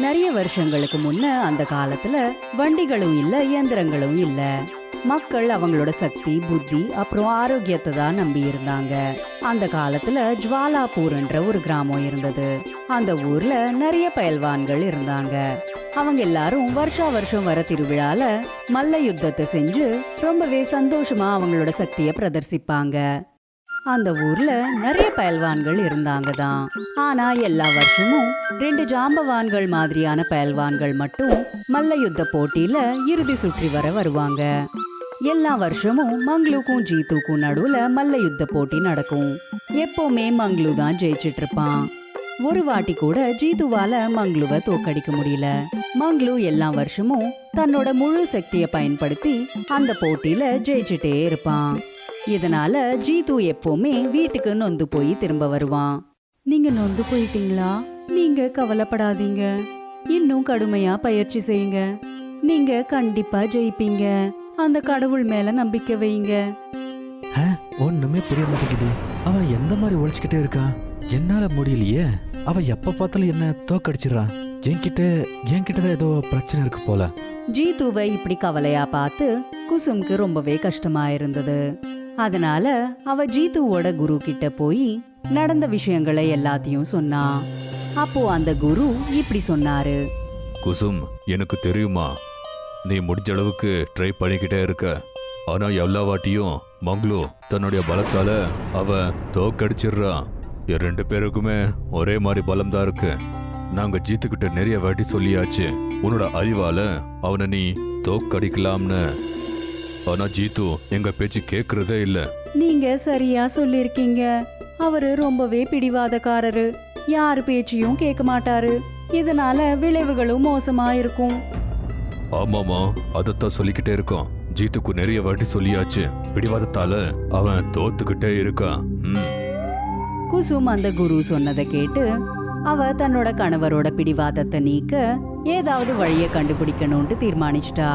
நிறைய வருஷங்களுக்கு முன்ன அந்த காலத்துல வண்டிகளும் இல்ல இயந்திரங்களும் இல்ல. மக்கள் அவங்களோட சக்தி புத்தி அப்புறம் ஆரோக்கியத்தை தான் நம்பி இருந்தாங்க. அந்த காலத்துல ஜுவாலாபூர்ன்ற ஒரு கிராமம் இருந்தது. அந்த ஊர்ல நிறைய பயல்வான்கள் இருந்தாங்க. அவங்க எல்லாரும் வருஷா வருஷம் வர திருவிழால மல்ல யுத்தத்தை செஞ்சு ரொம்பவே சந்தோஷமா அவங்களோட சக்தியை பிரதர்சிப்பாங்க. அந்த ஊர்ல நிறைய பயல்வான்கள் இருந்தாங்க தான் ஆனா எல்லா வருஷமும் ரெண்டு ஜாம்பவான்கள் மாதிரியான பயல்வான்கள் மட்டும் மல்ல யுத்த போட்டியில இறுதி சுற்றி வர வருவாங்க. எல்லா வருஷமும் மங்களுக்கும் ஜீத்துக்கும் நடுவுல மல்ல யுத்த போட்டி நடக்கும். எப்பவுமே மங்களு தான் ஜெயிச்சிட்டு இருப்பான். ஒரு வாட்டி கூட ஜீதுவால மங்களுவ தோக்கடிக்க முடியல. மங்களு எல்லா வருஷமும் தன்னோட முழு சக்தியை பயன்படுத்தி அந்த போட்டியில ஜெயிச்சுட்டே இருப்பான். இதனால ஜீது எப்பவுமே வீட்டுக்கு நொந்து போய் திரும்ப வருவான். நீங்க நொந்து போயிட்டீங்களா? நீங்க கவலைப்படாதீங்க. இன்னும் கடுமையா பயிற்சி செய்யுங்க. நீங்க கண்டிப்பா ஜெயிப்பீங்க. அந்த கடவுள் மேல நம்பிக்கை வைங்க ஒண்ணுமே புரிய மாட்டேங்குது. அவ எந்த மாதிரி ஒழிச்சுக்கிட்டே இருக்கா? என்னால முடியலையே. அவ எப்ப பார்த்தாலும் என்ன தோக்கடிச்சிடுறா. என்கிட்ட என்கிட்ட தான் ஏதோ பிரச்சனை இருக்கு போல. ஜீத்துவை இப்படி கவலையா பார்த்து குசும்க்கு ரொம்பவே கஷ்டமா இருந்தது. அதனால அவ ஜீத்துவோட குரு கிட்ட போய் நடந்த விஷயங்களை எல்லாத்தையும் சொன்னா. அப்போ அந்த குரு இப்படி சொன்னாரு. குசும் எனக்கு தெரியுமா? நீ முடிஞ்ச அளவுக்கு ட்ரை பண்ணிக்கிட்டே இருக்க. ஆனா எல்லா வாட்டியும் மங்களு தன்னுடைய பலத்தால அவன் தோக்கடிச்சிடுறான் ரெண்டு பேருக்குமே ஒரே மாதிரி பலம் தான் இருக்கு. நாங்க ஜீத்துக்கிட்ட நிறைய வாட்டி சொல்லியாச்சு. உன்னோட அறிவால அவனை நீ தோக்கடிக்கலாம்னு. ஆனா ஜீத்து எங்க பேச்சு கேக்குறதே இல்ல. நீங்க சரியா சொல்லிருக்கீங்க. அவரு ரொம்பவே பிடிவாதக்காரரு. யார் பேச்சையும் கேட்க மாட்டாரு. இதனால விளைவுகளும் மோசமா இருக்கும். ஆமாமா அதைத்தான் சொல்லிக்கிட்டே இருக்கோம். ஜீத்துக்கு நிறைய வாட்டி சொல்லியாச்சு. பிடிவாதத்தால அவன் தோத்துக்கிட்டே இருக்கான் குசும் அந்த குரு சொன்னதை கேட்டு அவ தன்னோட கணவரோட பிடிவாதத்தை நீக்க ஏதாவது வழிய கண்டுபிடிக்கணும்னு தீர்மானிச்சிட்டா.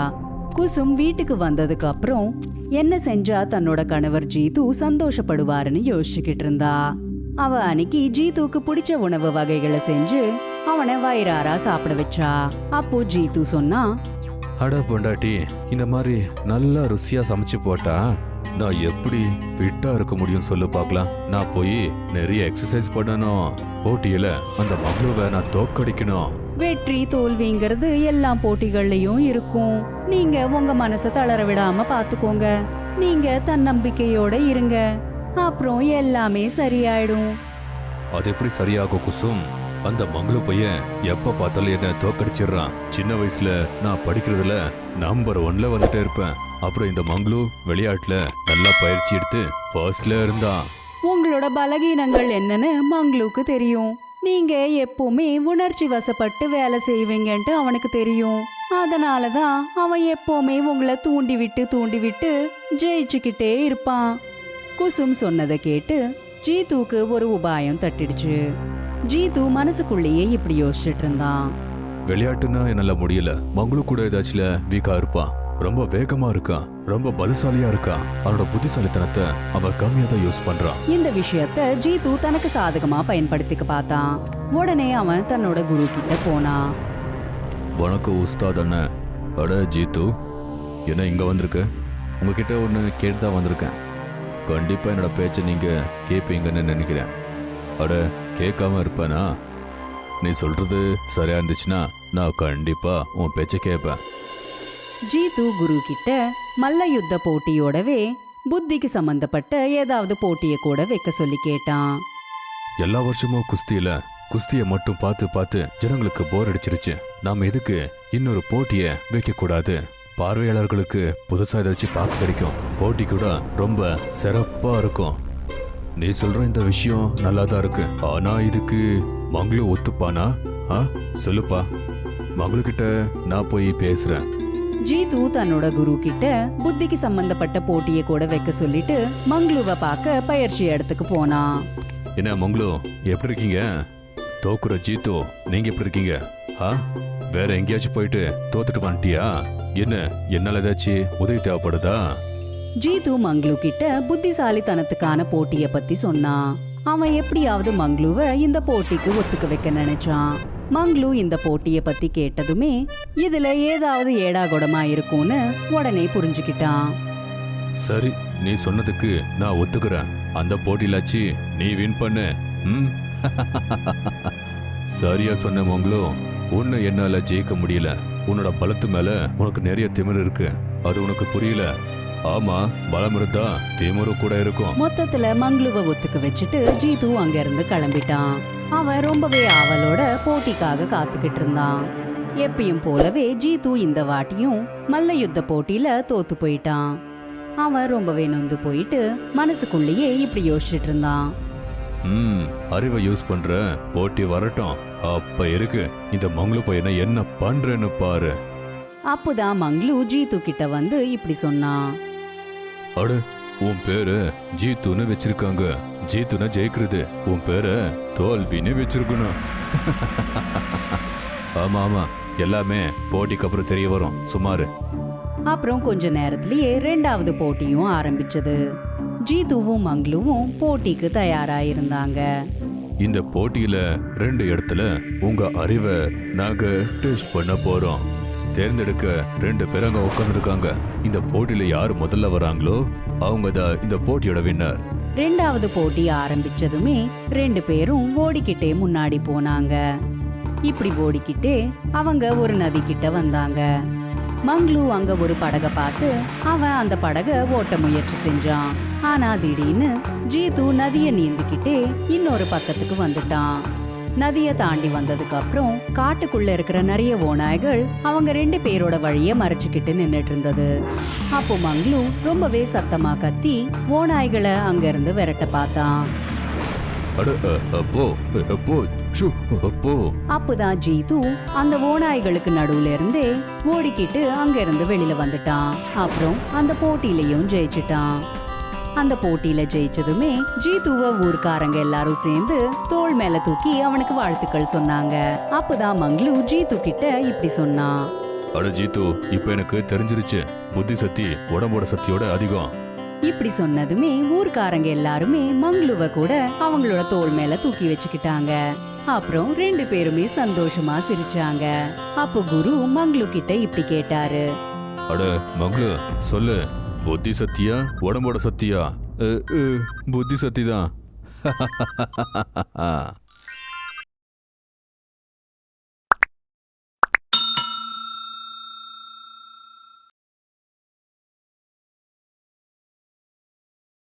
குசும் வீட்டுக்கு வந்ததுக்கு அப்புறம் என்ன செஞ்சா தன்னோட கணவர் ஜீது சந்தோஷப்படுவாருன்னு யோசிச்சுக்கிட்டு இருந்தா. அவ அன்னைக்கு ஜீத்துக்கு பிடிச்ச உணவு வகைகளை செஞ்சு அவனை வயிறாரா சாப்பிட வச்சா. அப்போ ஜீத்து சொன்னா அட பொண்டாட்டி இந்த மாதிரி நல்லா ருசியா சமைச்சு போட்டா நான் எப்படி ஃபிட்டா இருக்க முடியும் சொல்லு பார்க்கலாம். நான் போய் நிறைய எக்ஸசைஸ் பண்ணணும். போட்டியில அந்த மகளுவை நான் தோக்கடிக்கணும் வெற்றி தோல்விங்கிறது எல்லா போட்டிகள்லயும் இருக்கும். நீங்க உங்க மனசை தளர விடாம பாத்துக்கோங்க. நீங்க தன்னம்பிக்கையோட இருங்க. அப்புறம் எல்லாமே சரியாயிடும். அது எப்படி சரியாகும் குசும்? அந்த மங்களு பையன் எப்ப பார்த்தாலும் என்ன தோக்கடிச்சிடுறான் சின்ன வயசுல நான் படிக்கிறதுல நம்பர் ஒன்ல வந்துட்டே இருப்பேன். அப்புறம் இந்த மங்களு விளையாட்டுல நல்லா பயிற்சி எடுத்து ஃபர்ஸ்ட்ல இருந்தான். உங்களோட பலகீனங்கள் என்னன்னு மங்களுக்கு தெரியும். நீங்க எப்பவுமே உணர்ச்சி வசப்பட்டு வேலை செய்வீங்கன்ட்டு அவனுக்கு தெரியும். அதனால தான் அவன் எப்பவுமே உங்களை தூண்டி விட்டு தூண்டி விட்டு ஜெயிச்சுக்கிட்டே இருப்பான். குசும் சொன்னதை கேட்டு ஜீத்துக்கு ஒரு உபாயம் தட்டிடுச்சு. ஜீத்து மனசுக்குள்ளேயே இப்படி யோசிச்சுட்டு இருந்தான். விளையாட்டுன்னா என்னால முடியல. மங்களு கூட ஏதாச்சும் வீக்கா இருப்பான். ரொம்ப வேகமா இருக்கான் ரொம்ப பலசாலியா இருக்கான் அவனோட புத்திசாலித்தனத்தை அவன் கம்மியா தான் யூஸ் பண்றான் இந்த விஷயத்த ஜீத்து தனக்கு சாதகமா பயன்படுத்திக்க பார்த்தான். உடனே அவன் தன்னோட குரு கிட்ட போனான் வணக்கம் உஸ்தாத் அண்ணன் அட ஜீத்து என்ன இங்க வந்திருக்க? உங்ககிட்ட ஒன்று கேட்டு தான் வந்திருக்கேன். கண்டிப்பா என்னோட பேச்சை நீங்க கேட்பீங்கன்னு நினைக்கிறேன். அட கேட்காம இருப்பேனா? நீ சொல்றது சரியா இருந்துச்சுன்னா நான் கண்டிப்பா உன் பேச்சை கேட்பேன் ஜீது குரு கிட்ட மல்ல யுத்த போட்டியோடவே புத்திக்கு சம்பந்தப்பட்ட ஏதாவது போட்டியை கூட வைக்க சொல்லி கேட்டான். எல்லா வருஷமும் குஸ்தியில குஸ்தியை மட்டும் பார்த்து பார்த்து ஜனங்களுக்கு போர் அடிச்சிருச்சு. நாம எதுக்கு இன்னொரு போட்டியை வைக்க கூடாது? பார்வையாளர்களுக்கு புதுசா ஏதாச்சும் பார்க்க கிடைக்கும். போட்டி கூட ரொம்ப சிறப்பா இருக்கும். நீ சொல்ற இந்த விஷயம் நல்லா தான் இருக்கு. ஆனா இதுக்கு மங்களும் ஒத்துப்பானா? ஆ? சொல்லுப்பா. மங்களுக்கிட்ட நான் போய் பேசுறேன். ஜீத்து தன்னோட குரு கிட்ட புத்திக்கு சம்பந்தப்பட்ட போட்டியை கூட வைக்க சொல்லிட்டு மங்களூவை பார்க்க பயிற்சி இடத்துக்கு போனான் என்ன மங்களு எப்படி இருக்கீங்க? தோக்குற ஜீத்து நீங்க எப்படி இருக்கீங்க? ஆ? வேற எங்கேயாச்சும் போயிட்டு தோத்துட்டு வந்துட்டியா? என்ன என்னால ஏதாச்சும் உதவி தேவைப்படுதா? ஜீத்து மங்களு கிட்ட புத்திசாலித்தனத்துக்கான போட்டிய பத்தி சொன்னான் அவன் எப்படியாவது மங்களூவை இந்த போட்டிக்கு ஒத்துக்க வைக்க நினைச்சான். மங்லு இந்த போட்டிய பத்தி கேட்டதுமே இதுல ஏதாவது ஏடாகுடமா இருக்கும்னு உடனே புரிஞ்சுக்கிட்டான். சரி நீ சொன்னதுக்கு நான் ஒத்துக்கிறேன். அந்த போட்டியிலாச்சு நீ வின் பண்ணு. ம்? சரியா சொன்ன மங்களோ உன்னை என்னால ஜெயிக்க முடியல. உன்னோட பலத்து மேல உனக்கு நிறைய திமிரு இருக்கு. அது உனக்கு புரியல. ஆமா பலம் இருந்தா திமிரு கூட இருக்கும். மொத்தத்துல மங்லுவ ஒத்துக்க வச்சுட்டு ஜீது அங்க இருந்து கிளம்பிட்டான். அவன் ரொம்பவே ஆவலோட போட்டிக்காக காத்துக்கிட்டு இருந்தான். எப்பயும் போலவே ஜீது இந்த வாட்டியும் மல்ல யுத்த போட்டியில தோத்து போயிட்டான். அவன் ரொம்பவே நொந்து போயிட்டு மனசுக்குள்ளேயே இப்படி யோசிச்சுட்டு இருந்தான். ம் அறிவை யூஸ் பண்ற போட்டி வரட்டும். அப்ப இருக்கு. இந்த மங்களு பையனை என்ன பண்றேன்னு பாரு. அப்போதான் மங்லு ஜீது கிட்ட வந்து இப்படி சொன்னான். அட உன் பேரு ஜீத்துன்னு வச்சிருக்காங்க. ஜீத்துன ஜெயிக்கிறது உன் பேரை தோல்வின்னு வச்சிருக்கணும். ஆமா ஆமா. எல்லாமே போட்டிக்கு அப்புறம் தெரிய வரும். சுமாரு. அப்புறம் கொஞ்ச நேரத்திலேயே ரெண்டாவது போட்டியும் ஆரம்பிச்சது. ஜீதுவும் மங்லுவும் போட்டிக்கு தயாராயிருந்தாங்க. இந்த போட்டியில ரெண்டு இடத்துல உங்க அறிவை நாங்க டெஸ்ட் பண்ண போறோம். தேர்ந்தெடுக்க ரெண்டு பேர் அங்க உட்காந்துருக்காங்க இந்த போட்டியில யார் முதல்ல வராங்களோ அவங்க தான் இந்த போட்டியோட வின்னர் ரெண்டாவது போட்டி ஆரம்பிச்சதுமே ரெண்டு பேரும் ஓடிக்கிட்டே முன்னாடி போனாங்க. இப்படி ஓடிக்கிட்டே அவங்க ஒரு நதி கிட்ட வந்தாங்க. மங்களு அங்க ஒரு படக பார்த்து அவன் அந்த படக ஓட்ட முயற்சி செஞ்சான். ஆனா திடீர்னு ஜீது நதியை நீந்திக்கிட்டே இன்னொரு பக்கத்துக்கு வந்துட்டான். நதிய தாண்டி வந்ததுக்கு அப்புறம் காட்டுக்குள்ள இருக்கிற நிறைய ஓநாய்கள் அவங்க ரெண்டு பேரோட வழிய மறைச்சுக்கிட்டு நின்னுட்டு இருந்தது. அப்போ மங்லு ரொம்பவே சத்தமா கத்தி ஓநாய்களை அங்க இருந்து விரட்ட பார்த்தான். அப்பதான் ஜீது அந்த ஓநாய்களுக்கு நடுவுல இருந்தே ஓடிக்கிட்டு அங்க இருந்து வெளியில வந்துட்டான். அப்புறம் அந்த போட்டியிலையும் ஜெயிச்சிட்டான். அந்த போட்டியில ஜெயிச்சதுமே ஜீதுவ ஊர்க்காரங்க எல்லாரும் சேர்ந்து தோள் மேல தூக்கி அவனுக்கு வாழ்த்துக்கள் சொன்னாங்க. அப்பதான் மங்லு ஜீது கிட்ட இப்படி சொன்னான் அட ஜீத்து இப்ப எனக்கு தெரிஞ்சிருச்சு. புத்தி சக்தி உடம்போட சக்தியோட அதிகம். இப்படி சொன்னதுமே ஊர்க்காரங்க எல்லாருமே மங்லுவ கூட அவங்களோட தோள் மேல தூக்கி வச்சுக்கிட்டாங்க. அப்புறம் ரெண்டு பேருமே சந்தோஷமா சிரிச்சாங்க. அப்போ குரு மங்லு கிட்ட இப்படி கேட்டாரு. அட மங்களு சொல்லு. புத்தி சக்தியா உடம்போட சக்தியா புத்தி சக்தி தான்